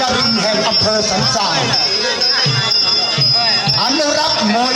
นรินแห่งอำเภอสันทรายอนุรักษ์มวย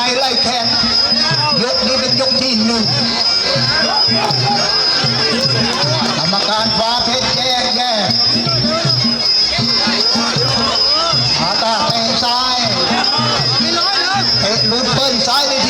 ในไล่แขนยกนี้เป็นยกที่หนึ่งกรรมการฟ้าเพชรแยกแยกอาตาเตะซ้ายเตะลุ้นเปิ้ลซ้ายไปที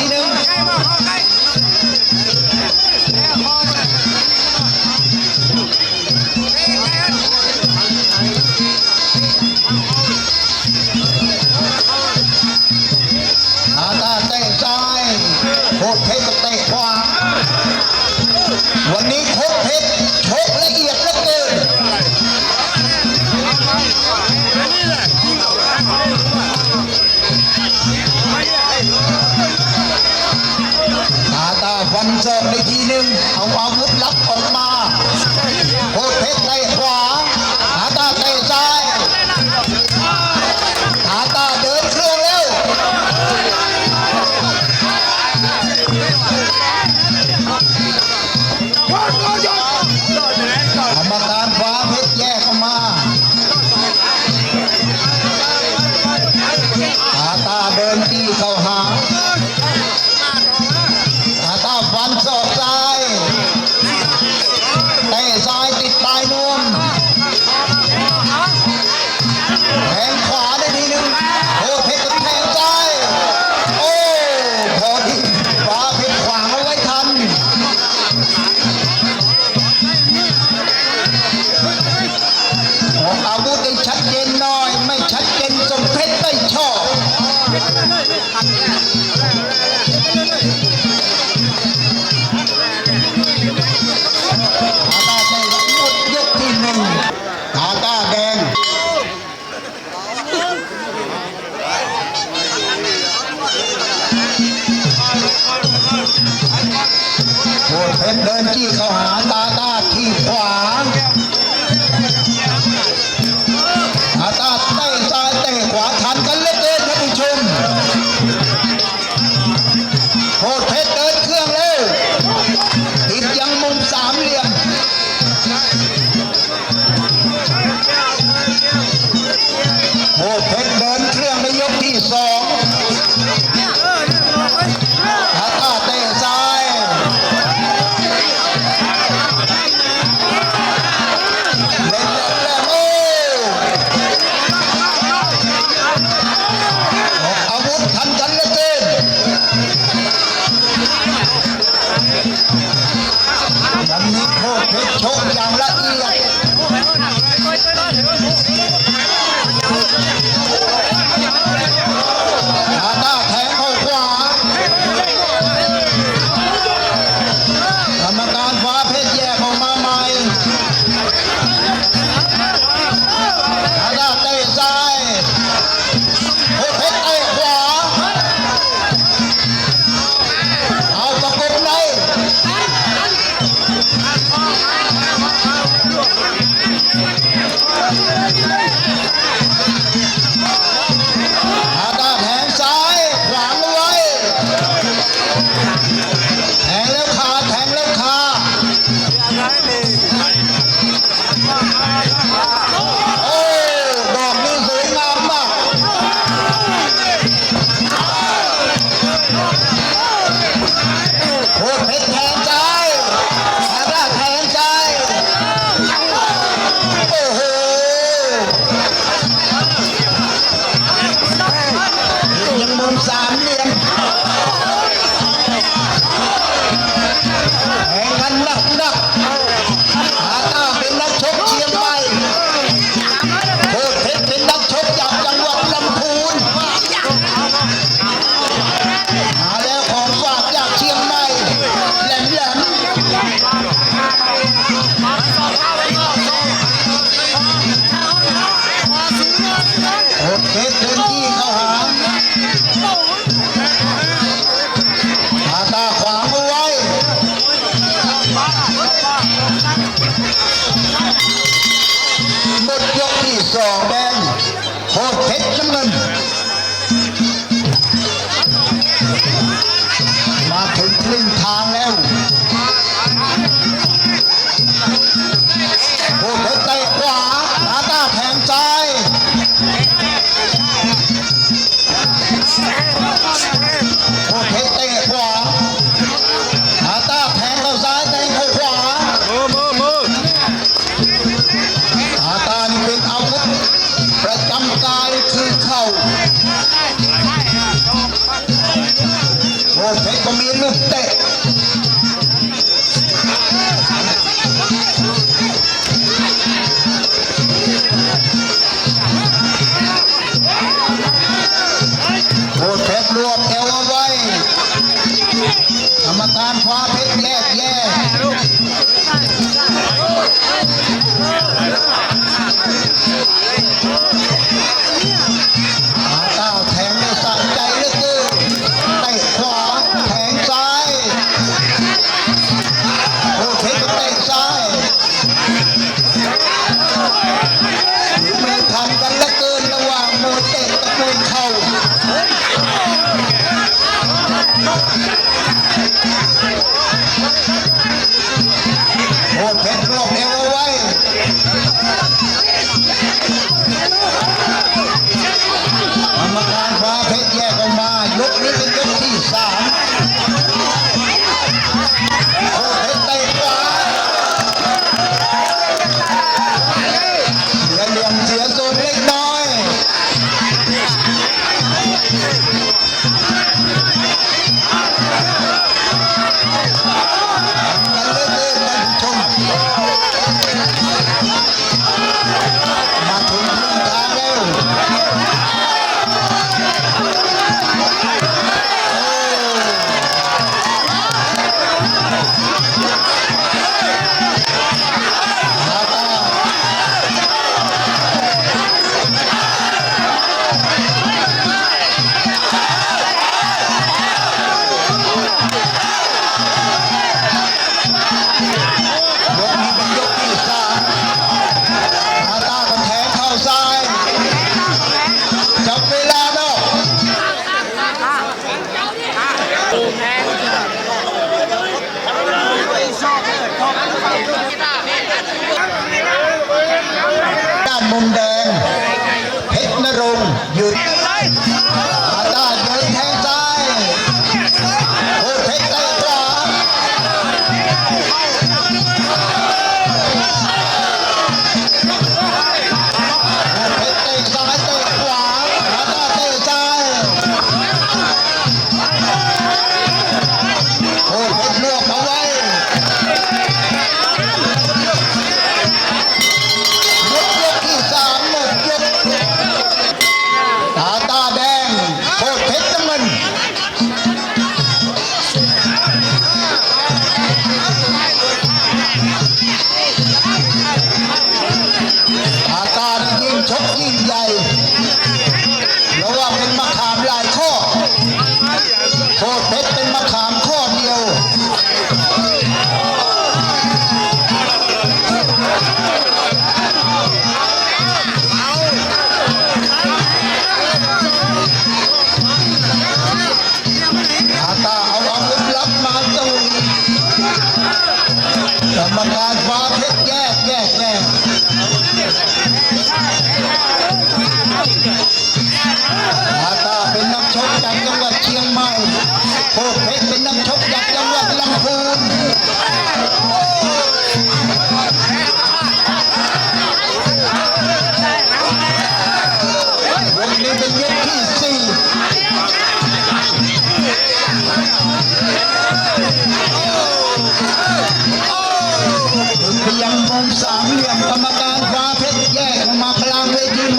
เดินเดินที่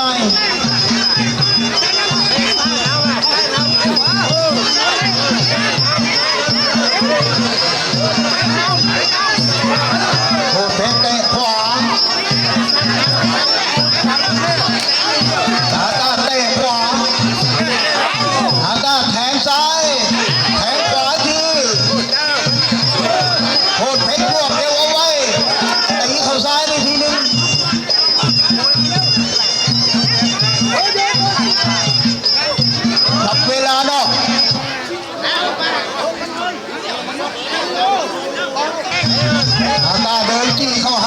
เกินข้าวฮ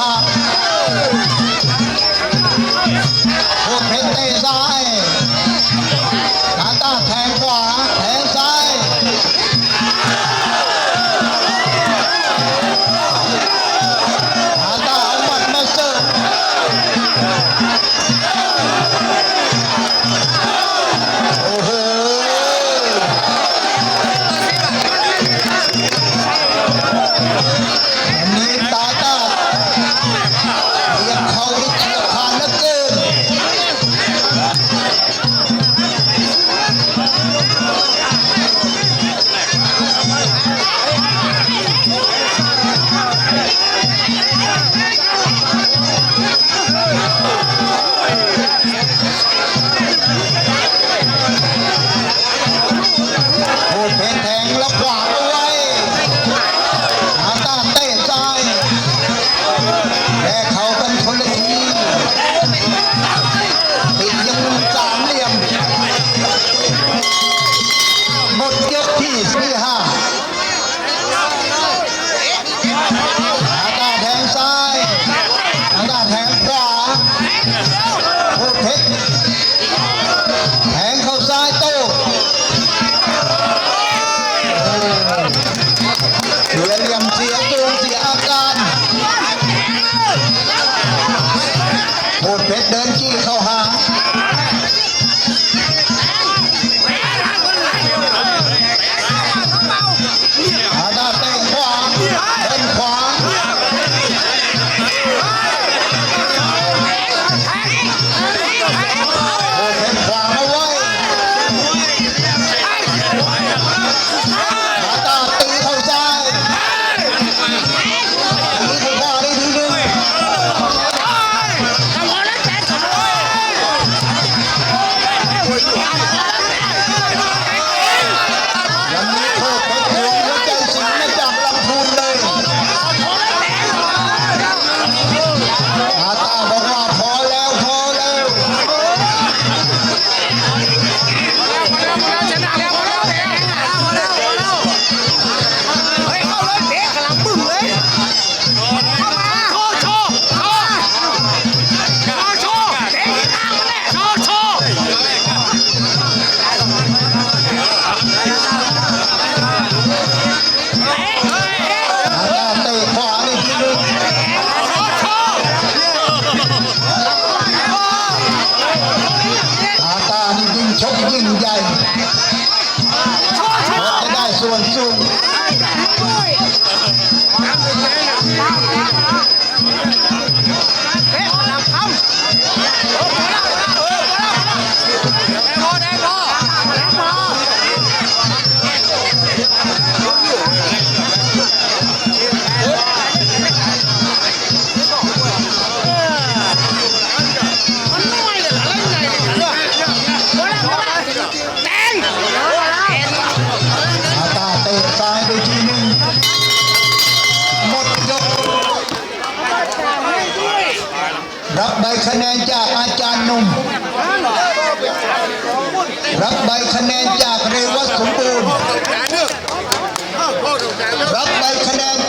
Thank you.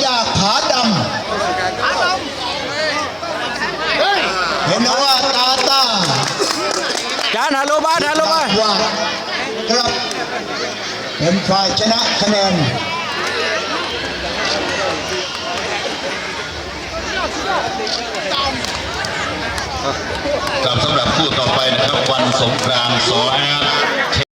จากผาดำเห็นว่าตาตาจานฮัลโหลบ้านฮัลโหลบ้านครับเป็นฝ่ายชนะคะแนนกับสำหรับคู่ต่อไปนะครับ วันสงกรานต์สอแอ